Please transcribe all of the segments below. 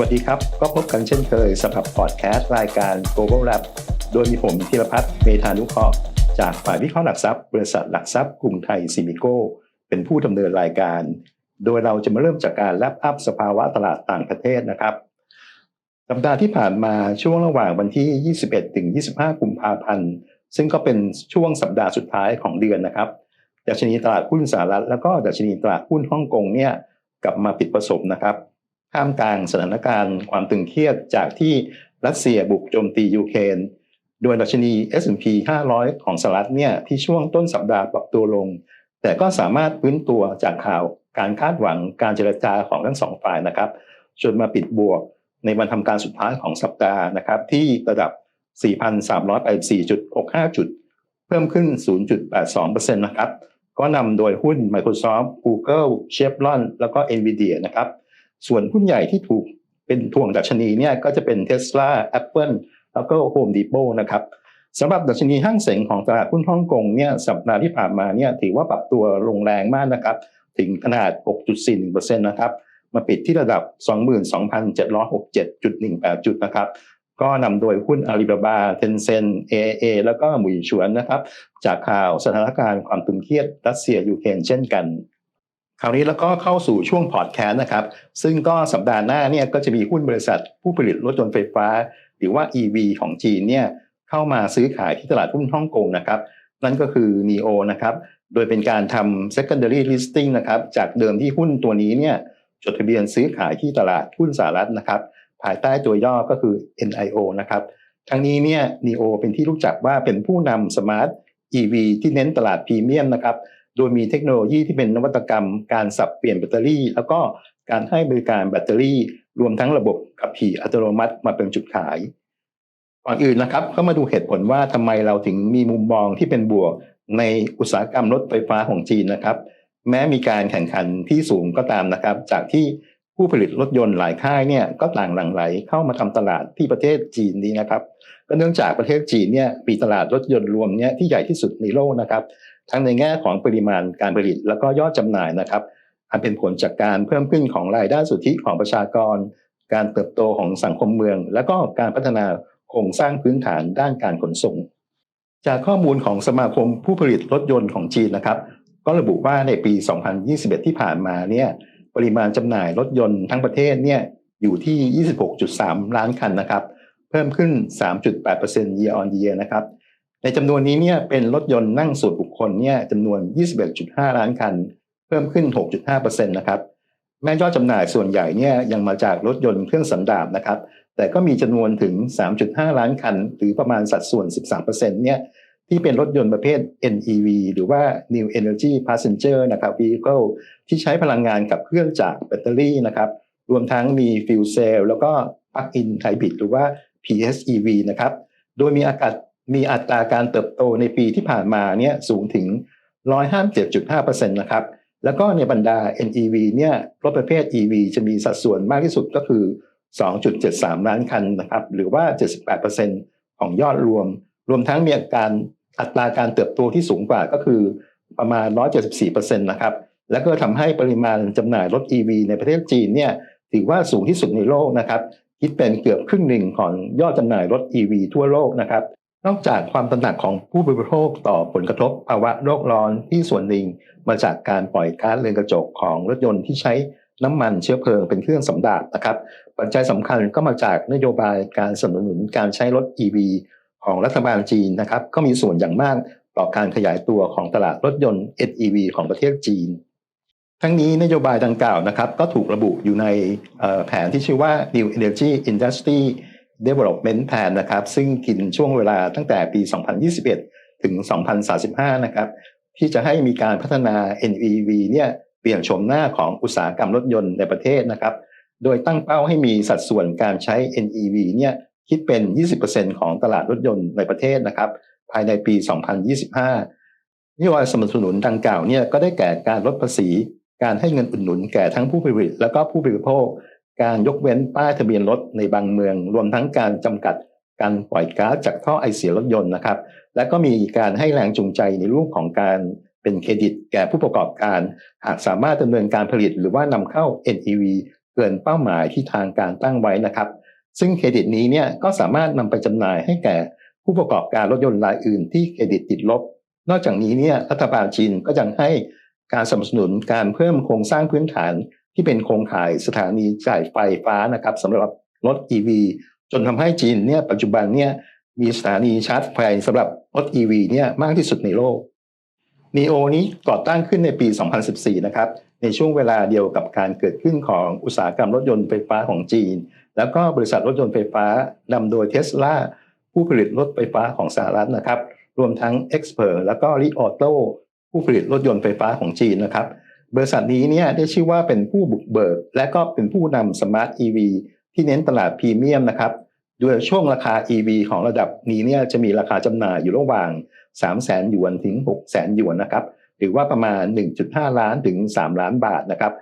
วัสดีครับ ก็พบกันเช่นเคยสำหรับพอดแคสต์รายการ Global Lab โดยมีผมธีรพัฒน์เมธานุเคราะห์จากฝ่ายวิเคราะห์หลักทรัพย์ บริษัทหลักทรัพย์กรุงไทยซิมิโกเป็นผู้ดำเนินรายการ โดยเราจะมาเริ่มจากการแลปอัพสภาวะตลาดต่างประเทศนะครับสัปดาห์ที่ผ่านมาช่วงระหว่างวันที่ 21 ถึง 25 กุมภาพันธ์ ซึ่งก็เป็นช่วงสัปดาห์สุดท้ายของเดือนนะครับดัชนีตลาดหุ้นสหรัฐแล้วก็ดัชนีตลาดหุ้นฮ่องกงเนี่ยกลับมาปิดประสบนะครับ ท่ามกลางสถานการณ์ความตึงเครียดจากที่รัสเซียบุกโจมตียูเครนโดยดัชนี S&P 500 ของสหรัฐเนี่ยที่ช่วงต้นสัปดาห์ปรับตัวลง แต่ก็สามารถพื้นตัวจากข่าวการคาดหวังการเจรจาของทั้งสองฝ่ายนะครับจนมาปิดบวกในวันทำการสุดท้ายของสัปดาห์นะครับที่ระดับ 4,384.65 จุด เพิ่มขึ้น 0.82%นะครับก็นำโดยหุ้น Microsoft Google Chevron แล้วก็ Nvidia นะครับ ส่วนหุ้นใหญ่ที่ถูกเป็นทวงดัชนีเนี่ยก็จะเป็น Tesla Apple แล้วก็ Home Depot นะครับสำหรับดัชนีห้างเสงของตลาดหุ้นฮ่องกงเนี่ยสัปดาห์ที่ผ่านมาเนี่ยถือว่าปรับตัวลงแรงมากนะครับ ถึงขนาด 6.41%นะครับมาปิดที่ระดับ 22,767.18 จุดนะครับ ก็นำโดยหุ้นอาลีบาบาเทนเซน AAA แล้วก็หมุยฉวนนะครับ จากข่าวสถานการณ์ความตึงเครียดรัสเซียยูเครนเช่นกัน คราวนี้แล้วก็เข้าสู่ช่วงพอดแคสต์นะครับ ซึ่งก็สัปดาห์หน้าเนี่ยก็จะมีหุ้นบริษัทผู้ผลิตรถยนต์ไฟฟ้า หรือว่า EV ของจีนเนี่ยเข้ามาซื้อขายที่ตลาดหุ้นฮ่องกงนะครับ นั่นก็คือ NEO นะครับ โดยเป็นการทำ secondary listing นะครับจากเดิมที่หุ้นตัวนี้เนี่ยจดทะเบียนซื้อขายที่ตลาดหุ้นสหรัฐนะครับ ภายใต้ตัวย่อก็คือ NIO นะครับทั้งนี้เนี่ย NEO เป็นที่รู้จักว่าเป็นผู้นำ Smart EV ที่เน้นตลาดพรีเมียมนะครับ โดยมีเทคโนโลยีที่เป็นนวัตกรรม การสับเปลี่ยนแบตเตอรี่ แล้วก็การให้บริการแบตเตอรี่ รวมทั้งระบบขับขี่อัตโนมัติมาเป็นจุดขายก่อนอื่นนะครับก็มาดูเหตุผลว่าทำไมเราถึงมีมุมมองที่เป็นบวกในอุตสาหกรรมรถไฟฟ้าของจีนนะครับ แม้มีการแข่งขันที่สูงก็ตามนะครับ จากที่ผู้ผลิตรถยนต์หลายค่ายเนี่ยก็ต่างหลั่งไหลเข้ามาทำตลาดที่ประเทศจีนนี้นะครับ ก็เนื่องจากประเทศจีนเนี่ยมีตลาดรถยนต์รวมเนี่ยที่ใหญ่ที่สุดในโลกนะครับ ทั้งในแง่ของปริมาณการผลิตแล้วก็ยอดจำหน่ายนะครับ อันเป็นผลจากการเพิ่มขึ้นของรายได้สุทธิของประชากร การเติบโตของสังคมเมือง และก็การพัฒนาโครงสร้างพื้นฐานด้านการขนส่ง จากข้อมูลของสมาคมผู้ผลิตรถยนต์ของจีนนะครับ ก็ระบุว่าในปี 2021 ที่ผ่านมาเนี่ยปริมาณจำหน่ายรถยนต์ทั้งประเทศเนี่ยอยู่ที่ 26.3 ล้านคันนะครับ เพิ่มขึ้น 3.8% year on year นะครับ ในจำนวนนี้เนี่ยเป็นรถยนต์นั่งส่วนบุคคลเนี่ยจำนวน 21.5 ล้านคัน เพิ่มขึ้น 6.5%นะครับแม้ยอดจำหน่ายส่วนใหญ่เนี่ยยังมาจากรถยนต์เครื่องสันดาปนะครับ แต่ก็มีจำนวนถึง 3.5 ล้านคัน หรือประมาณสัดส่วน 13%เนี่ยที่เป็นรถยนต์ประเภท NEV หรือว่า New Energy Passenger นะครับ Vehicle ที่ใช้พลังงานกับเครื่องจากแบตเตอรี่นะครับ รวมทั้งมี Fuel Cell แล้วก็ Plug-in Hybrid หรือว่า PHEV นะครับ โดยมีอากาศ มีอัตราการเติบโตในปีที่ผ่านมาเนี่ยสูงถึง 157.5%นะครับ แล้วก็ในบรรดา NEV เนี่ยรถประเภท EV จะมีสัดส่วนมากที่สุดก็คือ 2.73 ล้านคันนะครับ หรือว่า 78%ของยอดรวม รวมทั้งมีอาการอัตราการเติบโตที่สูงกว่าก็คือประมาณ 174%นะครับ แล้วก็ทำให้ปริมาณจำหน่ายรถ EV ในประเทศจีนเนี่ยถือว่าสูงที่สุดในโลกนะครับ คิดเป็นเกือบครึ่งหนึ่งของยอดจำหน่ายรถ EV ทั่วโลกนะครับ นอกจากความตระหนักของผู้บริโภคต่อผลกระทบภาวะโลกร้อนที่ส่วนหนึ่งมาจากการปล่อยก๊าซเรือนกระจกของรถยนต์ที่ใช้น้ำมันเชื้อเพลิงเป็นเครื่องสำดาบนะครับ ปัจจัยสำคัญก็มาจากนโยบายการสนับสนุนการใช้รถ EV ของรัฐบาลจีนนะครับ ก็มีส่วนอย่างมากต่อการขยายตัวของตลาดรถยนต์ NEV ของประเทศจีน ทั้งนี้นโยบายดังกล่าวนะครับ ก็ถูกระบุอยู่ในแผนที่ชื่อว่า New Energy Industry Development Plan นะครับ ซึ่งกินช่วงเวลาตั้งแต่ปี 2021 ถึง 2035 นะครับ ที่จะให้มีการพัฒนา NEV เนี่ยเปลี่ยนโฉมหน้าของอุตสาหกรรมรถยนต์ในประเทศนะครับ โดยตั้งเป้าให้มีสัดส่วนการใช้ NEV เนี่ยคิดเป็น 20%ของตลาดรถยนต์ในประเทศนะครับ ภายในปี 2025นโยบายสนับสนุนดังกล่าวเนี่ยก็ได้แก่การลดภาษี การให้เงินอุดหนุนแก่ทั้งผู้ผลิตและก็ผู้บริโภค การยกเว้นป้ายทะเบียนรถในบางเมือง รวมทั้งการจำกัดการปล่อยก๊าซจากท่อไอเสียรถยนต์นะครับ และก็มีการให้แรงจูงใจในรูปของการเป็นเครดิตแก่ผู้ประกอบการ หากสามารถดำเนินการผลิตหรือว่านำเข้า NEV เกินเป้าหมายที่ทางการตั้งไว้นะครับ ซึ่งเครดิตนี้เนี่ยก็สามารถนำไปจำหน่ายให้แก่ผู้ประกอบการรถยนต์รายอื่นที่เครดิตติดลบ นอกจากนี้เนี่ยรัฐบาลจีนก็ยังให้การสนับสนุนการเพิ่มโครงสร้างพื้นฐาน ที่เป็นโครงข่ายสถานีจ่ายไฟฟ้านะครับสำหรับรถ EV จนทำให้จีนเนี่ยปัจจุบันเนี่ยมีสถานีชาร์จไฟสำหรับรถ EV เนี่ยมากที่สุดในโลก NEO นี้ก่อตั้งขึ้นในปี 2014 นะครับ ในช่วงเวลาเดียวกับการเกิดขึ้นของอุตสาหกรรมรถยนต์ไฟฟ้าของจีน แล้วก็บริษัทรถยนต์ไฟฟ้านำโดยเทสลาผู้ผลิตรถไฟฟ้าของสหรัฐนะครับ รวมทั้ง e x p e r แล้วก็ l i Auto ผู้ผลิตรถยนต์ไฟฟ้าของจีนนะครับ บริษัทนี้เนี่ยได้ชื่อว่าเป็นผู้บุกเบิก และก็เป็นผู้นำสมาร์ท EV ที่เน้นตลาดพรีเมียมนะครับโดยช่วงราคา EV ของระดับนี้เนี่ยจะมีราคาจำหน่ายอยู่ระหว่าง 3 0 0 0 0 0หยวนถึง 6 0 0 0 0 0หยวนนะครับหรือว่าประมาณ 1.5 ล้านถึง 3 ล้านบาทนะครับ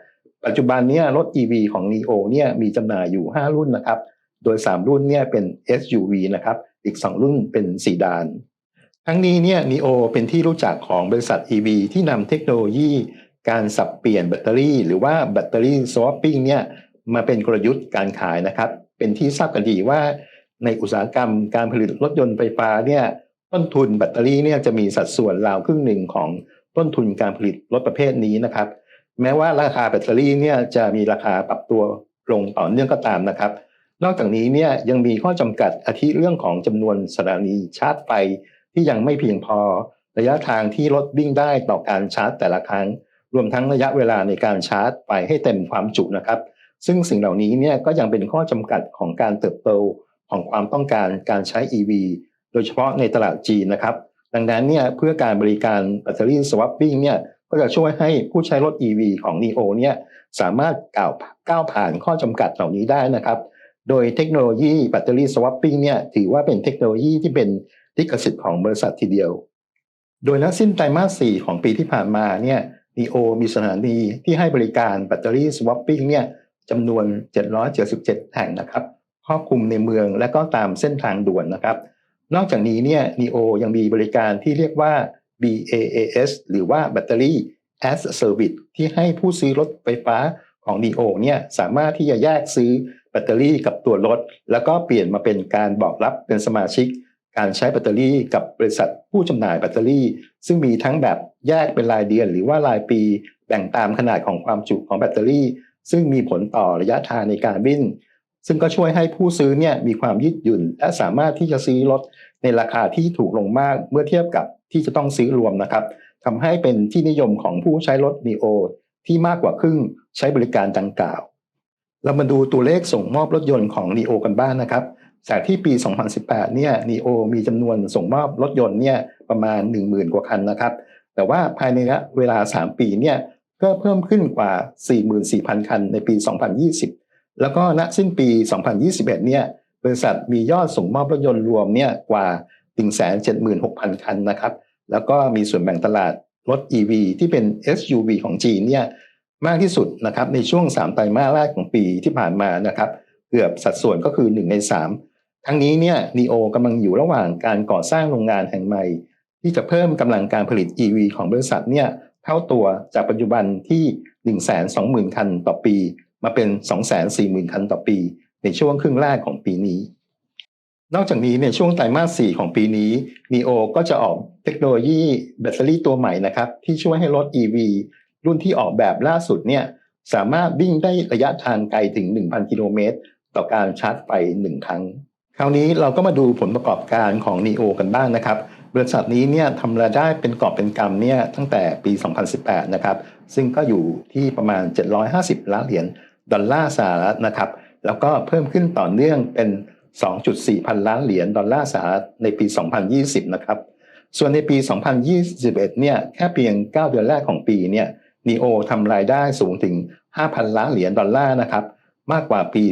ปัจจุบันเนี่ยรถ EV ของ NEO เนี่ยมีจำหน่ายอยู่ 5 รุ่นนะครับโดย 3 รุ่นเนี่ยเป็น SUV นะครับอีก 2 รุ่นเป็นสีดาน ทั้งนี้เนี่ย NEO เป็นที่รู้จักของบริษัท EV ที่นำเทคโนโลยี การสับเปลี่ยนแบตเตอรี่ หรือว่าแบตเตอรี่ swapping เนี่ยมาเป็นกลยุทธ์การขายนะครับ เป็นที่ทราบกันดีว่าในอุตสาหกรรมการผลิตรถยนต์ไฟฟ้าเนี่ยต้นทุนแบตเตอรี่เนี่ยจะมีสัดส่วนราวครึ่งหนึ่งของต้นทุนการผลิตรถประเภทนี้นะครับ แม้ว่าราคาแบตเตอรี่เนี่ยจะมีราคาปรับตัวลงต่อเนื่องก็ตามนะครับ นอกจากนี้เนี่ยยังมีข้อจำกัดอาทิเรื่องของจำนวนสถานีชาร์จไฟที่ยังไม่เพียงพอ ระยะทางที่รถวิ่งได้ต่อการชาร์จแต่ละครั้ง รวมทั้งระยะเวลาในการชาร์จไฟให้เต็มความจุนะครับ ซึ่งสิ่งเหล่านี้เนี่ยก็ยังเป็นข้อจำกัดของการเติบโตของความต้องการการใช้ EV โดยเฉพาะในตลาดจีนนะครับ ดังนั้นเนี่ยเพื่อการบริการแบตเตอรี่ swapping เนี่ยก็จะช่วยให้ผู้ใช้รถ EV ของ NEO เนี่ยสามารถก้าวก้าวผ่านข้อจำกัดเหล่านี้ได้นะครับ โดยเทคโนโลยีแบตเตอรี่ swapping เนี่ยถือว่าเป็นเทคโนโลยีที่เป็นลิขสิทธิ์ของบริษัททีเดียว โดยนักสิ้นไตรมาส 4 ของปีที่ผ่านมาเนี่ย NEO มีสถานีที่ให้บริการแบตเตอรี่ swapping เนี่ยจำนวน 777 แห่งนะครับครอบคลุมในเมืองและก็ตามเส้นทางด่วนนะครับ นอกจากนี้เนี่ย NEO ยังมีบริการที่เรียกว่า BaaS หรือว่า Battery as a Service ที่ให้ผู้ซื้อรถไฟฟ้าของ NEO เนี่ยสามารถที่จะแยกซื้อแบตเตอรี่กับตัวรถ แล้วก็เปลี่ยนมาเป็นการบอกรับเป็นสมาชิก การใช้แบตเตอรี่กับบริษัทผู้จำหน่ายแบตเตอรี่ ซึ่งมีทั้งแบบแยกเป็นรายเดือน หรือว่ารายปีแบ่งตามขนาดของความจุของแบตเตอรี่ ซึ่งมีผลต่อระยะทางในการวิ่งซึ่งก็ช่วยให้ผู้ซื้อเนี่ยมีความยืดหยุ่น และสามารถที่จะซื้อรถในราคาที่ถูกลงมากเมื่อเทียบกับที่จะต้องซื้อรวมนะครับทำให้เป็นที่นิยมของผู้ใช้รถ n ีโอที่มากกว่าครึ่งใช้บริการดังกล่าว เรามาดูตัวเลขส่งมอบรถยนต์ของ n ีโอกันบ้างนนะครับ จากที่ปี 2018 เนี่ย n ีโอมีจำนวนส่งมอบรถยนต์เนี่ยประมาณ 10,000 กว่าคันนะครับ แต่ว่าภายในเวลา 3 ปีเนี่ยก็เพิ่มขึ้นกว่า 44,000 คันในปี 2020 แล้วก็ณสิ้นปี 2021 เนี่ยบริษัทมียอดส่งมอบรถยนต์รวมเนี่ยกว่า 176,000 คันนะครับ แล้วก็มีส่วนแบ่งตลาดรถ EV ที่เป็น SUV ของจีนเนี่ยมากที่สุดนะครับในช่วง 3 ไตรมาสแรกของปีที่ผ่านมานะครับ เกือบสัดส่วนก็คือ 1 ใน 3 ทั้งนี้เนี่ย NEO กำลังอยู่ระหว่างการก่อสร้างโรงงานแห่งใหม่ ที่จะเพิ่มกำลังการผลิต EV ของบริษัทเนี่ยเท่าตัวจากปัจจุบันที่ 120,000 คันต่อปี มาเป็น 240,000 คันต่อปี ในช่วงครึ่งแรกของปีนี้ นอกจากนี้ในช่วงไตรมาส 4 ของปีนี้ NEO ก็จะออกเทคโนโลยีแบตเตอรี่ตัวใหม่นะครับที่ช่วยให้รถ EV รุ่นที่ออกแบบล่าสุดเนี่ยสามารถวิ่งได้ระยะทางไกลถึง 1,000 กิโลเมตร ต่อการชาร์จไฟ1ครั้ง คราวนี้เราก็มาดูผลประกอบการของ NEO กันบ้างนะครับ บริษัทนี้เนี่ยทำรายได้เป็นกอบเป็นกำเนี่ยตั้งแต่ปี 2018 นะครับ ซึ่งก็อยู่ที่ประมาณ 750 ล้านเหรียญดอลลาร์สหรัฐนะครับ แล้วก็เพิ่มขึ้นต่อเนื่องเป็น 2.4 พันล้านเหรียญดอลลาร์สหรัฐในปี 2020 นะครับ ส่วนในปี 2021 เนี่ยแค่เพียง 9 เดือนแรกของปีเนี่ย NEO ทำรายได้สูงถึง 5,000 ล้านเหรียญดอลลาร์นะครับ มากกว่าปี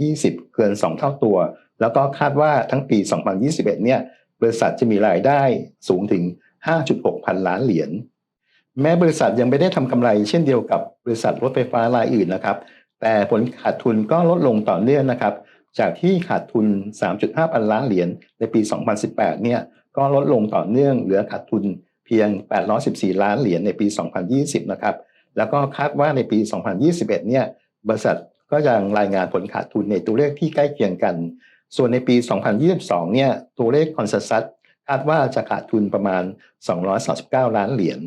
2020 เกิน 2 เท่าตัว แล้วก็คาดว่าทั้งปี 2021 เนี่ยบริษัทจะมีรายได้สูงถึง 5.6 พันล้านเหรียญ แม้บริษัทยังไม่ได้ทำกำไรเช่นเดียวกับบริษัทรถไฟฟ้ารายอื่นนะครับ แต่ผลขาดทุนก็ลดลงต่อเนื่องนะครับ จากที่ขาดทุน 3.5 พันล้านเหรียญในปี 2018 เนี่ย ก็ลดลงต่อเนื่องเหลือขาดทุนเพียง 814 ล้านเหรียญในปี 2020 นะครับ แล้วก็คาดว่าในปี 2021 เนี่ย บริษัท ก็ยังรายงานผลขาดทุนในตัวเลขที่ใกล้เคียงกัน ส่วนในปี 2022 เนี่ย ตัวเลขคอนเซซัสคาดว่าจะขาดทุนประมาณ 239 ล้านเหรียญ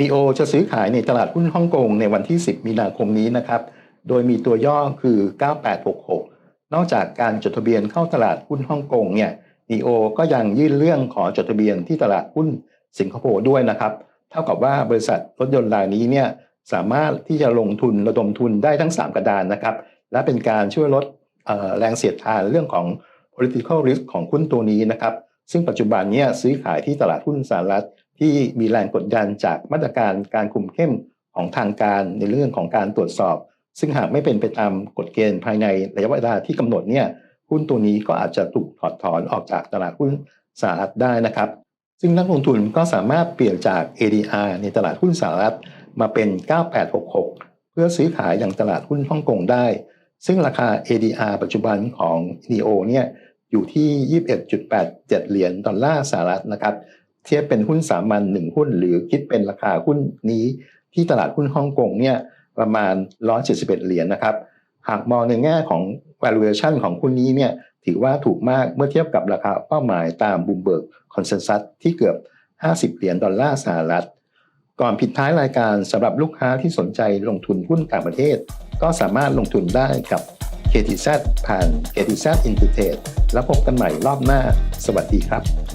นีโอจะซื้อขายในตลาดหุ้นฮ่องกงในวันที่ 10 มีนาคมนี้นะครับ โดยมีตัวย่อคือ 9866 นอกจากการจดทะเบียนเข้าตลาดหุ้นฮ่องกงเนี่ยนีโอก็ยังยื่นเรื่องขอจดทะเบียนที่ตลาดหุ้นสิงคโปร์ด้วยนะครับ เท่ากับว่าบริษัทรถยนต์รายนี้เนี่ย สามารถที่จะลงทุนระดมทุนได้ทั้ง 3 กระดานนะครับ และเป็นการช่วยลดแรงเสียดทานเรื่องของ political risk ของหุ้นตัวนี้นะครับ ซึ่งปัจจุบันนี่ยซื้อขายที่ตลาดหุ้นสหรัฐ ที่มีแรงกดดันจากมาตรการการคุมเข้มของทางการในเรื่องของการตรวจสอบ ซึ่งหากไม่เป็นไปตามกฎเกณฑ์ภายในระยะเวลาที่กำหนดเนี่ยหุ้นตัวนี้ก็อาจจะถูกถอดถอนออกจากตลาดหุ้นสหรัฐได้นะครับ ซึ่งนักลงทุนก็สามารถเปลี่ยนจาก ADR ในตลาดหุ้นสหรัฐ มาเป็น 9866 เพื่อซื้อขายอย่างตลาดหุ้นฮ่องกงได้ ซึ่งราคา ADR ปัจจุบันของ NEO เนี่ยอยู่ที่ 21.87 เหรียญดอลลาร์สหรัฐนะครับ เทียบเป็นหุ้นสามัญหนึ่งหุ้น หรือคิดเป็นราคาหุ้นนี้ที่ตลาดหุ้นฮ่องกงเนี่ยประมาณ 171 เหรียญนะครับ หากมองในแง่ของ valuation ของหุ้นนี้เนี่ยถือว่าถูกมากเมื่อเทียบกับราคาเป้าหมายตาม Bloomberg Consensus ที่เกือบ 50 เหรียญดอลลาร์สหรัฐ ก่อนปิดท้ายรายการสำหรับลูกค้าที่สนใจลงทุนหุ้นต่างประเทศ ก็สามารถลงทุนได้กับ KTZ ผ่าน KTZ Intertrade แล้วพบกันใหม่รอบหน้า สวัสดีครับ